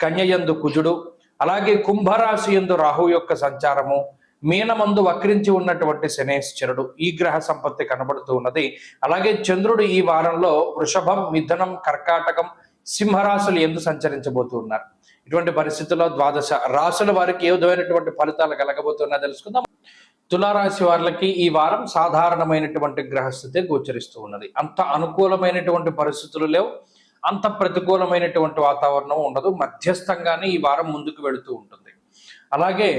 కన్యయందు కుజుడు అలాగే కుంభరాశి యందు రాహు యొక్క సంచారము మీనమందు వక్రించి ఉన్నటువంటి శనేశ్వరుడు ఈ గ్రహ సంపత్తి కనబడుతూ ఉన్నది. అలాగే చంద్రుడు ఈ వారంలో వృషభం మిథునం కర్కాటకం సింహరాశులు ఎందు సంచరించబోతూ ఉన్నారు. ఇటువంటి పరిస్థితుల్లో ద్వాదశ రాశుల వారికి ఏ విధమైనటువంటి ఫలితాలు కలగబోతున్నా తెలుసుకుందాం. తులారాశి వారికి ఈ వారం సాధారణమైనటువంటి గ్రహస్థితి గోచరిస్తూ ఉన్నది. అంత అనుకూలమైనటువంటి పరిస్థితులు లేవు. అంత ప్రతికూలమైనటువంటి వాతావరణం ఉండదు. మధ్యస్థంగానే ఈ వారం ముందుకు వెళుతూ ఉంటుంది. అలాగే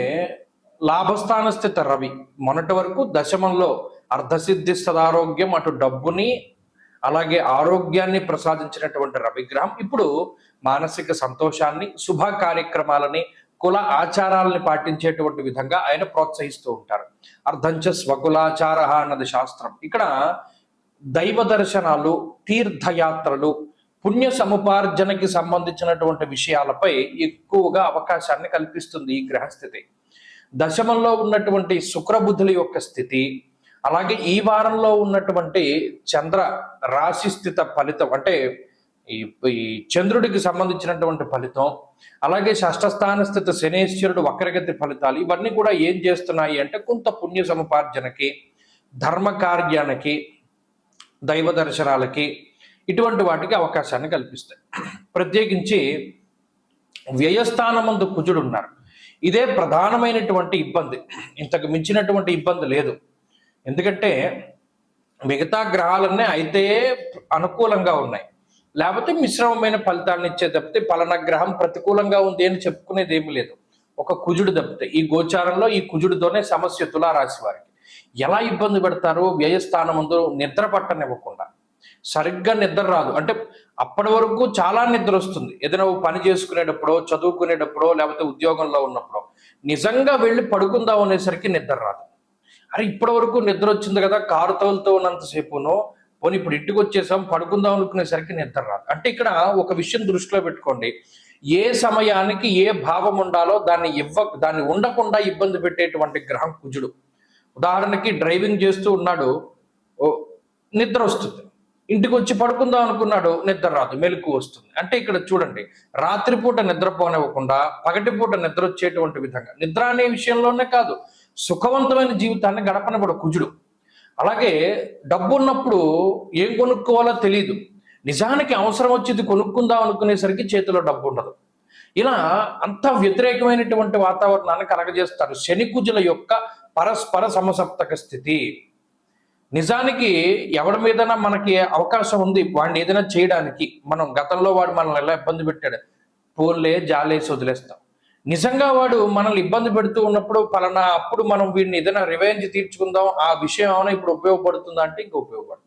లాభస్థాన స్థిత రవి మొన్నటి వరకు దశమంలో అర్ధసిద్ధి సదారోగ్యం అటు డబ్బుని అలాగే ఆరోగ్యాన్ని ప్రసాదించినటువంటి రవిగ్రహం. ఇప్పుడు మానసిక సంతోషాన్ని శుభ కార్యక్రమాలని కుల ఆచారాలని పాటించేటువంటి విధంగా ఆయన ప్రోత్సహిస్తూ ఉంటారు. అర్ధంచ స్వకులాచార అన్నది శాస్త్రం. ఇక్కడ దైవ దర్శనాలు తీర్థయాత్రలు పుణ్య సముపార్జనకి సంబంధించినటువంటి విషయాలపై ఎక్కువగా అవకాశాన్ని కల్పిస్తుంది ఈ గ్రహస్థితి. దశమంలో ఉన్నటువంటి శుక్రబుద్ధుల యొక్క స్థితి అలాగే ఈ వారంలో ఉన్నటువంటి చంద్ర రాశి స్థిత ఫలితం అంటే ఈ చంద్రుడికి సంబంధించినటువంటి ఫలితం అలాగే షష్ఠస్థాన స్థిత శనేశ్వరుడు వక్రగతి ఫలితాలు ఇవన్నీ కూడా ఏం చేస్తున్నాయి అంటే కొంత పుణ్య సముపార్జనకి ధర్మ కార్యానికి దైవ దర్శనాలకి ఇటువంటి వాటికి అవకాశాన్ని కల్పిస్తాయి. ప్రత్యేకించి వ్యయస్థానమందు కుజుడు ఉన్నారు ఇదే ప్రధానమైనటువంటి ఇబ్బంది. ఇంతకు మించినటువంటి ఇబ్బంది లేదు. ఎందుకంటే మిగతా గ్రహాలన్నీ అయితే అనుకూలంగా ఉన్నాయి. లేకపోతే మిశ్రమమైన ఫలితాలను ఇచ్చే తప్పితే పలానా గ్రహం ప్రతికూలంగా ఉంది అని చెప్పుకునేది ఏమి లేదు. ఒక కుజుడు తప్పితే ఈ గోచారంలో ఈ కుజుడితోనే సమస్య తులారాశి వారికి. ఎలా ఇబ్బంది పెడతారు వ్యయస్థానం ముందు నిద్ర పట్టనివ్వకుండా. సరిగ్గా నిద్ర రాదు. అంటే అప్పటి వరకు చాలా నిద్ర వస్తుంది ఏదైనా ఓ పని చేసుకునేటప్పుడో చదువుకునేటప్పుడో లేకపోతే ఉద్యోగంలో ఉన్నప్పుడో నిజంగా వెళ్ళి పడుకుందాం అనేసరికి నిద్ర రాదు. అరే ఇప్పటి వరకు నిద్ర వచ్చింది కదా కారు తోలుతూ ఉన్నంతసేపునో పోనీ ఇప్పుడు ఇంటికి వచ్చేసాం పడుకుందాం అనుకునేసరికి నిద్ర రాదు. అంటే ఇక్కడ ఒక విషయం దృష్టిలో పెట్టుకోండి. ఏ సమయానికి ఏ భావం ఉండాలో దాన్ని ఇవ్వ దాన్ని ఉండకుండా ఇబ్బంది పెట్టేటువంటి గ్రహం కుజుడు. ఉదాహరణకి డ్రైవింగ్ చేస్తూ ఉన్నాడు ఓ నిద్ర వస్తుంది. ఇంటికి వచ్చి పడుకుందాం అనుకున్నాడు నిద్ర రాదు మెలకు వస్తుంది. అంటే ఇక్కడ చూడండి రాత్రిపూట నిద్రపోనివ్వకుండా పగటిపూట నిద్ర వచ్చేటువంటి విధంగా. నిద్ర అనే విషయంలోనే కాదు సుఖవంతమైన జీవితాన్ని గడపనబడు కుజుడు. అలాగే డబ్బు ఉన్నప్పుడు ఏం కొనుక్కోవాలో తెలియదు నిజానికి అవసరం వచ్చేది కొనుక్కుందాం అనుకునేసరికి చేతిలో డబ్బు ఉండదు ఇలా అంత వ్యతిరేకమైనటువంటి వాతావరణాన్ని కలగజేస్తారు శని కుజుల యొక్క పరస్పర సమసప్తక స్థితి. నిజానికి ఎవరి మీదైనా మనకి అవకాశం ఉంది. వాడిని ఏదైనా చేయడానికి. మనం గతంలో వాడు మనల్ని ఎలా ఇబ్బంది పెట్టాడు? పోన్లే జాలేసి వదిలేస్తాం. నిజంగా వాడు మనల్ని ఇబ్బంది పెడుతూ ఉన్నప్పుడు పలానా అప్పుడు మనం వీడిని ఏదైనా రివెంజ్ తీర్చుకుందాం. ఆ విషయం ఏమైనా ఇప్పుడు ఉపయోగపడుతుందా అంటే ఇంకా ఉపయోగపడుతుంది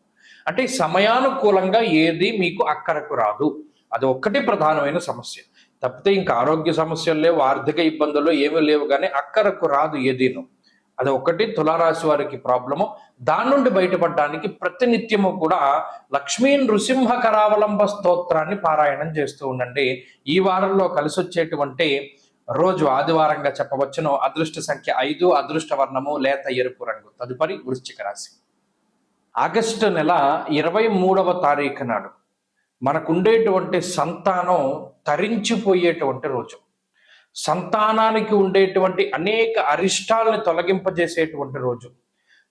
అంటే సమయానుకూలంగా ఏది మీకు అక్కరకు రాదు. అది ఒక్కటి ప్రధానమైన సమస్య. తప్పితే ఇంకా ఆరోగ్య సమస్యలు లేవు ఆర్థిక ఇబ్బందులు ఏమీ లేవు కానీ అక్కరకు రాదు ఏదీను. అది ఒకటి తులారాశి వారికి ప్రాబ్లము. దాని నుండి బయటపడడానికి ప్రతినిత్యము కూడా లక్ష్మీ నృసింహ కరావలంబ స్తోత్రాన్ని పారాయణం చేస్తూ ఉండండి. ఈ వారంలో కలిసి వచ్చేటువంటి రోజు ఆదివారంగా చెప్పవచ్చును. అదృష్ట సంఖ్య ఐదు అదృష్ట వర్ణము లేత ఎరుపు రంగు. తదుపరి వృశ్చిక రాశి. ఆగస్టు నెల ఇరవై మూడవ తారీఖు నాడు మనకుండేటువంటి సంతానం తరించిపోయేటువంటి రోజు. సంతానానికి ఉండేటువంటి అనేక అరిష్టాలను తొలగింపజేసేటువంటి రోజు.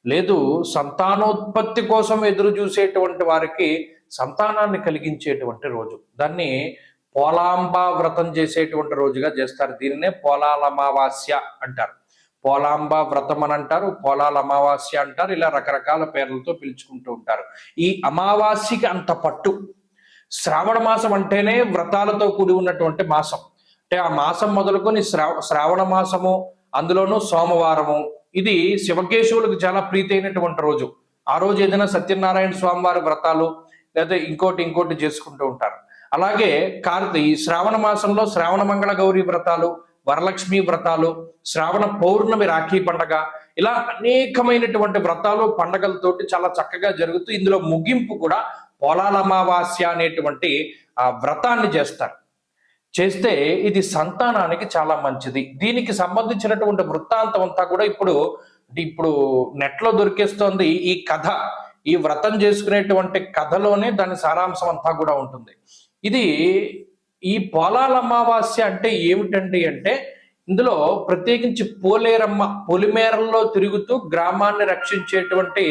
లేదు సంతానోత్పత్తి కోసం ఎదురు చూసేటువంటి వారికి సంతానాన్ని కలిగించేటువంటి రోజు. దాన్ని పోలాంబ వ్రతం చేసేటువంటి రోజుగా చేస్తారు. దీనినే పోలాల అమావాస్య అంటారు. పోలాంబ వ్రతం అని అంటారు పోలాల అమావాస్య అంటారు ఇలా రకరకాల పేర్లతో పిలుచుకుంటూ ఉంటారు. ఈ అమావాస్యకి అంత పట్టు. శ్రావణ మాసం అంటేనే వ్రతాలతో కూడి ఉన్నటువంటి మాసం. అంటే ఆ మాసం మొదలుకొని శ్రావ శ్రావణ మాసము అందులోనూ సోమవారము. ఇది శివకేశవులకు చాలా ప్రీతి అయినటువంటి రోజు. ఆ రోజు ఏదైనా సత్యనారాయణ స్వామి వారి వ్రతాలు లేదా ఇంకోటి ఇంకోటి చేసుకుంటూ ఉంటారు. అలాగే కార్తీ ఈ శ్రావణ మాసంలో శ్రావణ మంగళ గౌరి వ్రతాలు వరలక్ష్మి వ్రతాలు శ్రావణ పౌర్ణమి రాఖీ పండగ ఇలా అనేకమైనటువంటి వ్రతాలు పండగలతోటి చాలా చక్కగా జరుగుతూ ఇందులో ముగింపు కూడా పోలాల అమావాస్య అనేటువంటి ఆ వ్రతాన్ని చేస్తారు. చేస్తే ఇది సంతానానికి చాలా మంచిది. దీనికి సంబంధించినటువంటి వృత్తాంతం అంతా కూడా ఇప్పుడు ఇప్పుడు నెట్లో దొరికేస్తోంది ఈ కథ. ఈ వ్రతం చేసుకునేటువంటి కథలోనే దాని సారాంశం అంతా కూడా ఉంటుంది. ఇది ఈ పోలాల అమావాస్య అంటే ఏమిటండి అంటే ఇందులో ప్రత్యేకించి పోలేరమ్మ పొలిమేరల్లో తిరుగుతూ గ్రామాన్ని రక్షించేటువంటి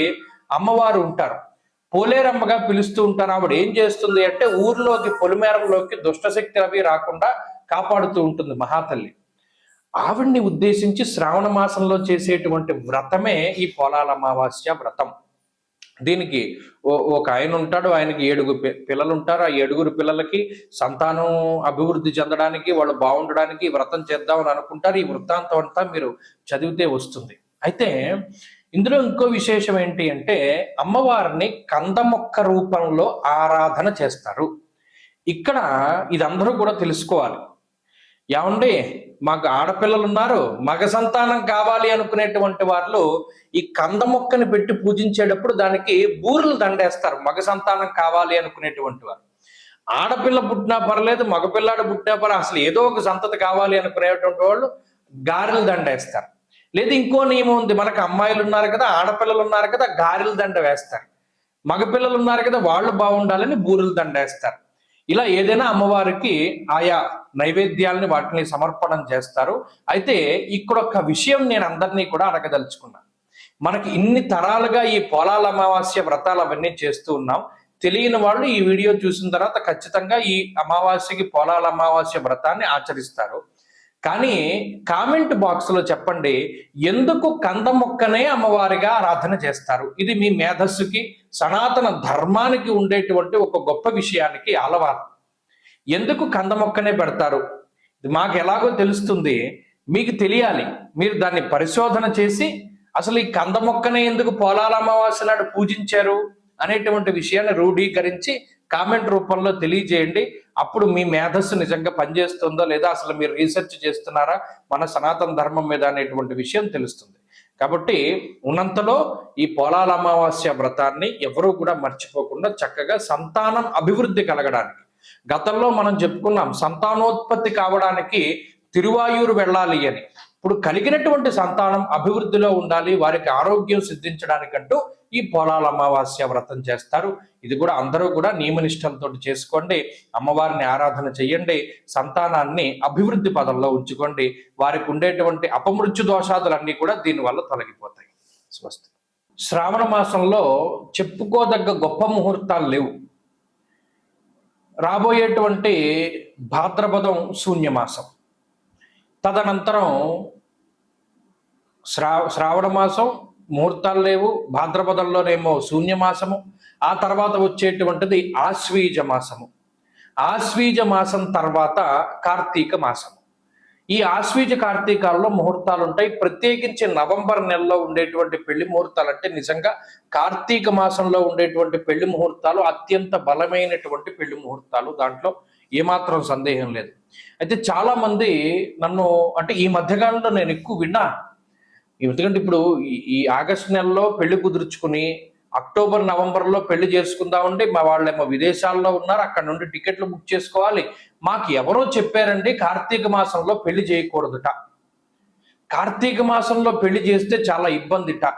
అమ్మవారు ఉంటారు. పోలేరమ్మగా పిలుస్తూ ఉంటారు. ఆవిడ ఏం చేస్తుంది అంటే ఊర్లోకి పొలిమేరంలోకి దుష్టశక్తి అవి రాకుండా కాపాడుతూ ఉంటుంది మహాతల్లి. ఆవిడ్ని ఉద్దేశించి శ్రావణ మాసంలో చేసేటువంటి వ్రతమే ఈ పోలాల అమావాస్య వ్రతం. దీనికి ఓ- ఒక ఆయన ఉంటాడు. ఆయనకి ఏడుగురు పిల్లలు ఉంటారు ఆ ఏడుగురు పిల్లలకి సంతానం అభివృద్ధి చెందడానికి వాళ్ళు బాగుండడానికి వ్రతం చేద్దామని అనుకుంటారు. ఈ వృత్తాంతం అంతా మీరు చదివితే వస్తుంది. అయితే ఇందులో ఇంకో విశేషం ఏంటి అంటే అమ్మవారిని కందమొక్క రూపంలో ఆరాధన చేస్తారు. ఇక్కడ ఇదందరూ కూడా తెలుసుకోవాలి. ఏమండి? మాకు ఆడపిల్లలు ఉన్నారు మగ సంతానం కావాలి అనుకునేటువంటి వాళ్ళు ఈ కంద మొక్కని పెట్టి పూజించేటప్పుడు దానికి బూరెలు దండేస్తారు మగ సంతానం కావాలి అనుకునేటువంటి వారు ఆడపిల్ల పుట్టినా పర్లేదు మగపిల్లాడు పుట్టినా పర్లేదు అసలు ఏదో ఒక సంతతి కావాలి అనుకునేటువంటి వాళ్ళు గారెలు దండేస్తారు. లేదు ఇంకో నియమం ఉంది. మనకు అమ్మాయిలు ఉన్నారు కదా ఆడపిల్లలు ఉన్నారు కదా గారెల దండ వేస్తారు. మగపిల్లలు ఉన్నారు కదా వాళ్ళు బాగుండాలని బూరెలు దండేస్తారు ఇలా ఏదైనా అమ్మవారికి ఆయా నైవేద్యాలని వాటిని సమర్పణం చేస్తారు. అయితే ఇక్కడ ఒక విషయం నేను అందరినీ కూడా అడగదలుచుకున్నా. మనకి ఇన్ని తరాలుగా ఈ పొలాల అమావాస్య వ్రతాలు అవన్నీ చేస్తూ ఉన్నాం. తెలియని వాళ్ళు ఈ వీడియో చూసిన తర్వాత ఖచ్చితంగా ఈ అమావాస్యకి పొలాల అమావాస్య వ్రతాన్ని ఆచరిస్తారు. కానీ కామెంట్ బాక్స్లో చెప్పండి ఎందుకు కంద మొక్కనే అమ్మవారిగా ఆరాధన చేస్తారు? ఇది మీ మేధస్సుకి సనాతన ధర్మానికి ఉండేటువంటి ఒక గొప్ప విషయానికి అలవాటు. ఎందుకు కంద మొక్కనే పెడతారు? ఇది మాకు ఎలాగో తెలుస్తుంది. మీకు తెలియాలి. మీరు దాన్ని పరిశోధన చేసి అసలు ఈ కంద మొక్కనే ఎందుకు పోలాల అమావాస్య నాడు పూజించారు? అనేటువంటి విషయాన్ని రూఢీకరించి కామెంట్ రూపంలో తెలియజేయండి. అప్పుడు మీ మేధస్సు నిజంగా పనిచేస్తుందో లేదా అసలు మీరు రీసెర్చ్ చేస్తున్నారా మన సనాతన ధర్మం మీద అనేటువంటి విషయం తెలుస్తుంది. కాబట్టి ఉన్నంతలో ఈ పోలాల అమావాస్య వ్రతాన్ని ఎవరూ కూడా మర్చిపోకుండా చక్కగా సంతానం అభివృద్ధి కలగడానికి. గతంలో మనం చెప్పుకున్నాం సంతానోత్పత్తి కావడానికి తిరువాయూరు వెళ్ళాలి అని. ఇప్పుడు కలిగినటువంటి సంతానం అభివృద్ధిలో ఉండాలి వారికి ఆరోగ్యం సిద్ధించడానికంటూ ఈ పొలాల అమావాస్య వ్రతం చేస్తారు. ఇది కూడా అందరూ కూడా నియమనిష్టలతో చేసుకోండి. అమ్మవారిని ఆరాధన చేయండి. సంతానాన్ని అభివృద్ధి పదంలో ఉంచుకోండి. వారికి ఉండేటువంటి అపమృత్యు దోషాదులన్నీ కూడా దీనివల్ల తొలగిపోతాయి. స్వస్తి. శ్రావణ మాసంలో చెప్పుకోదగ్గ గొప్ప ముహూర్తాలు లేవు. రాబోయేటువంటి భాద్రపదం శూన్యమాసం తదనంతరం శ్రా శ్రావణ మాసం ముహూర్తాలు లేవు భాద్రపదంలోనేమో శూన్యమాసము ఆ తర్వాత వచ్చేటువంటిది ఆశ్వీజ మాసము. ఆశ్వీజ మాసం తర్వాత కార్తీక మాసము. ఈ ఆశ్వీజ కార్తీకాల్లో ముహూర్తాలు ఉంటాయి ప్రత్యేకించి నవంబర్ నెలలో ఉండేటువంటి పెళ్ళి ముహూర్తాలు అంటే నిజంగా కార్తీక మాసంలో ఉండేటువంటి పెళ్ళి ముహూర్తాలు అత్యంత బలమైనటువంటి పెళ్ళి ముహూర్తాలు. దాంట్లో ఏమాత్రం సందేహం లేదు. అయితే చాలా మంది నన్ను అంటే ఈ మధ్యకాలంలో నేను ఎక్కువ విన్నా. ఎందుకంటే ఇప్పుడు ఈ- ఆగస్ట్ నెలలో పెళ్ళి కుదుర్చుకుని అక్టోబర్ నవంబర్లో పెళ్ళి చేసుకుందామంటే మా వాళ్ళేమో విదేశాల్లో ఉన్నారు అక్కడ నుండి టికెట్లు బుక్ చేసుకోవాలి. మాకు ఎవరో చెప్పారండి కార్తీక మాసంలో పెళ్ళి చేయకూడదుట. కార్తీక మాసంలో పెళ్ళి చేస్తే చాలా ఇబ్బందిట.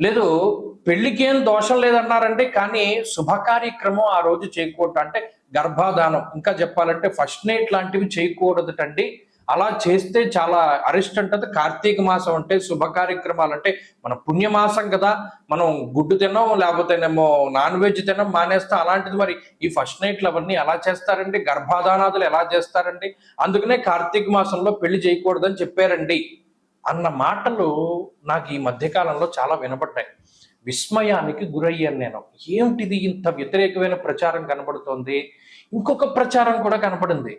లేదు పెళ్ళికి ఏం దోషం లేదన్నారండి కానీ శుభ కార్యక్రమం ఆ రోజు చేయకూడదు. అంటే గర్భాధానం. ఇంకా చెప్పాలంటే ఫస్ట్ నైట్ లాంటివి చేయకూడదుటండి. అలా చేస్తే చాలా అరిస్ట్ అంటది కార్తీక మాసం అంటే శుభ కార్యక్రమాలు అంటే మన పుణ్యమాసం కదా. మనం గుడ్డు తినం లేకపోతేనేమో నాన్ వెజ్ తినం మానేస్తాం అలాంటిది మరి. ఈ ఫస్ట్ నైట్లు అవన్నీ ఎలా చేస్తారండి? గర్భాధానాదులు ఎలా చేస్తారండి? అందుకనే కార్తీక మాసంలో పెళ్ళి చేయకూడదని చెప్పారండి. అన్న మాటలు నాకు ఈ మధ్యకాలంలో చాలా వినపడ్డాయి. విస్మయానికి గురయ్యాను నేను. ఏమిటిది ఇంత వ్యతిరేకమైన ప్రచారం కనబడుతోంది? ఇంకొక ప్రచారం కూడా కనపడింది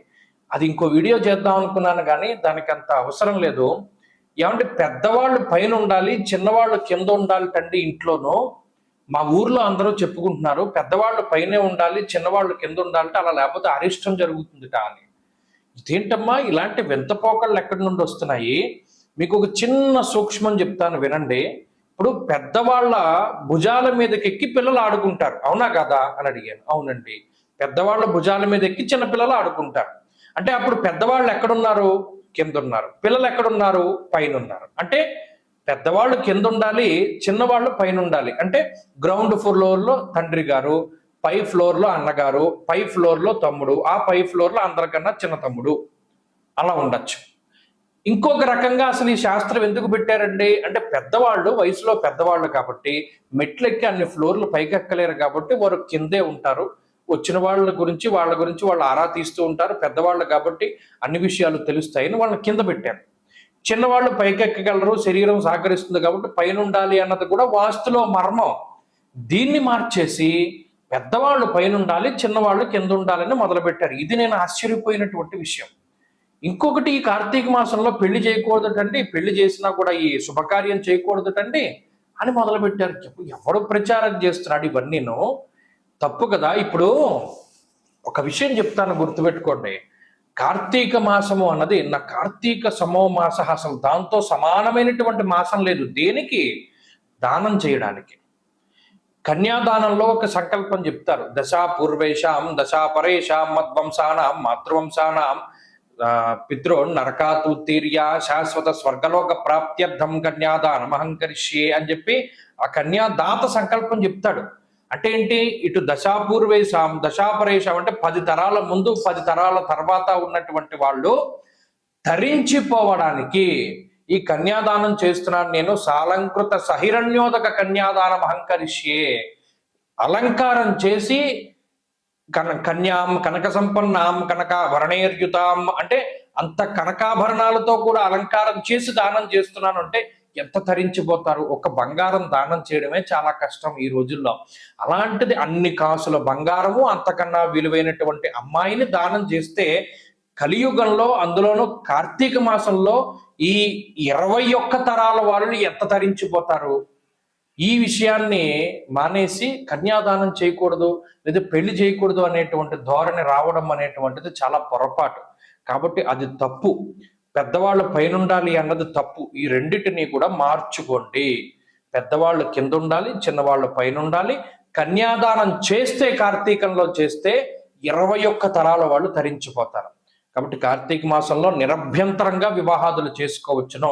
అది ఇంకో వీడియో చేద్దాం అనుకున్నాను కానీ దానికి అంత అవసరం లేదు. ఏమంటే పెద్దవాళ్ళు పైన ఉండాలి చిన్నవాళ్ళు కింద ఉండాలి తండ్రి ఇంట్లోనూ మా ఊర్లో అందరూ చెప్పుకుంటున్నారు పెద్దవాళ్ళు పైనే ఉండాలి చిన్నవాళ్ళు కింద ఉండాలంటే అలా లేకపోతే అరిష్టం జరుగుతుందిట అని. ఇదేంటమ్మా? ఇలాంటి వింత పోకళ్ళు ఎక్కడి నుండి వస్తున్నాయి? మీకు ఒక చిన్న సూక్ష్మం చెప్తాను వినండి. ఇప్పుడు పెద్దవాళ్ళ భుజాల మీదకి ఎక్కి పిల్లలు ఆడుకుంటారు. అవునా కదా? అని అడిగాను. అవునండి. పెద్దవాళ్ళ భుజాల మీద ఎక్కి చిన్న పిల్లలు ఆడుకుంటారు. అంటే అప్పుడు పెద్దవాళ్ళు ఎక్కడున్నారు? కింద ఉన్నారు పిల్లలు ఎక్కడున్నారు? పైన ఉన్నారు అంటే పెద్దవాళ్ళు కింద ఉండాలి చిన్నవాళ్ళు పైన ఉండాలి అంటే గ్రౌండ్ ఫ్లోర్లో తండ్రి గారు పై ఫ్లోర్లో అన్నగారు పై ఫ్లోర్లో తమ్ముడు ఆ పై ఫ్లోర్లో అందరికన్నా చిన్న తమ్ముడు. అలా ఉండొచ్చు. ఇంకొక రకంగా అసలు ఈ శాస్త్రం ఎందుకు పెట్టారండి? అంటే పెద్దవాళ్ళు వయసులో పెద్దవాళ్ళు కాబట్టి మెట్లెక్కి అన్ని ఫ్లోర్లు పైకెక్కలేరు కాబట్టి వారు కిందే ఉంటారు. వచ్చిన వాళ్ళ గురించి వాళ్ళ గురించి వాళ్ళు ఆరా తీస్తూ ఉంటారు. పెద్దవాళ్ళు కాబట్టి అన్ని విషయాలు తెలుస్తాయని వాళ్ళని కింద పెట్టారు. చిన్నవాళ్ళు పైకెక్కగలరు శరీరం సహకరిస్తుంది కాబట్టి పైన ఉండాలి అన్నది కూడా వాస్తులో మర్మం. దీన్ని మార్చేసి పెద్దవాళ్ళు పైన ఉండాలి చిన్నవాళ్ళు కింద ఉండాలని మొదలుపెట్టారు. ఇది నేను ఆశ్చర్యపోయినటువంటి విషయం. ఇంకొకటి ఈ కార్తీక మాసంలో పెళ్ళి చేయకూడదటండి పెళ్ళి చేసినా కూడా ఈ శుభకార్యం చేయకూడదటండి అని మొదలుపెట్టారు. చెప్పు ఎవడు ప్రచారం చేస్తున్నాడు ఇవన్నీను? తప్పు కదా. ఇప్పుడు ఒక విషయం చెప్తాను గుర్తుపెట్టుకోండి. కార్తీక మాసము అన్నది నా కార్తీక సమో మాస అసలు దాంతో సమానమైనటువంటి మాసం లేదు. దేనికి? దానం చేయడానికి. కన్యాదానంలో ఒక సంకల్పం చెప్తారు. దశా పూర్వేషాం దశా పరేషాం మద్వంశానాం మాతృవంశానాం ఆ, పితృ నరకాతుత్తీర్య శాశ్వత స్వర్గలోక ప్రాప్త్యర్థం కన్యాదానం అహంకరిష్యే అని చెప్పి ఆ కన్యాదాత సంకల్పం చెప్తాడు. అంటే ఏంటి? ఇటు దశాపూర్వేశాం దశాపరేషాం అంటే పది తరాల ముందు పది తరాల తర్వాత ఉన్నటువంటి వాళ్ళు తరించిపోవడానికి ఈ కన్యాదానం చేస్తున్నాను నేను సాలంకృత సహిరణ్యోదక కన్యాదానం అహంకరిష్యే. అలంకారం చేసి కన కన్యాం కనక సంపన్నాం కనక వరణేర్యుతాం అంటే అంత కనకాభరణాలతో కూడా అలంకారం చేసి దానం చేస్తున్నాను అంటే ఎంత తరించిపోతారు? ఒక బంగారం దానం చేయడమే చాలా కష్టం ఈ రోజుల్లో. అలాంటిది అన్ని కాసుల బంగారము అంతకన్నా విలువైనటువంటి అమ్మాయిని దానం చేస్తే కలియుగంలో అందులోనూ కార్తీక మాసంలో ఈ ఇరవై ఒక్క తరాల వాళ్ళు ఎంత తరించిపోతారు? ఈ విషయాన్ని మానేసి కన్యాదానం చేయకూడదు లేదా పెళ్ళి చేయకూడదు అనేటువంటి ధోరణి రావడం అనేటువంటిది చాలా పొరపాటు. కాబట్టి అది తప్పు. పెద్దవాళ్ళు పైన ఉండాలి అన్నది తప్పు. ఈ రెండింటినీ కూడా మార్చుకోండి. పెద్దవాళ్ళు కింద ఉండాలి చిన్నవాళ్ళు పైన ఉండాలి కన్యాదానం చేస్తే కార్తీకంలో చేస్తే ఇరవై ఒక్క తరాల వాళ్ళు తరించిపోతారు. కాబట్టి కార్తీక మాసంలో నిరభ్యంతరంగా వివాహాదులు చేసుకోవచ్చును.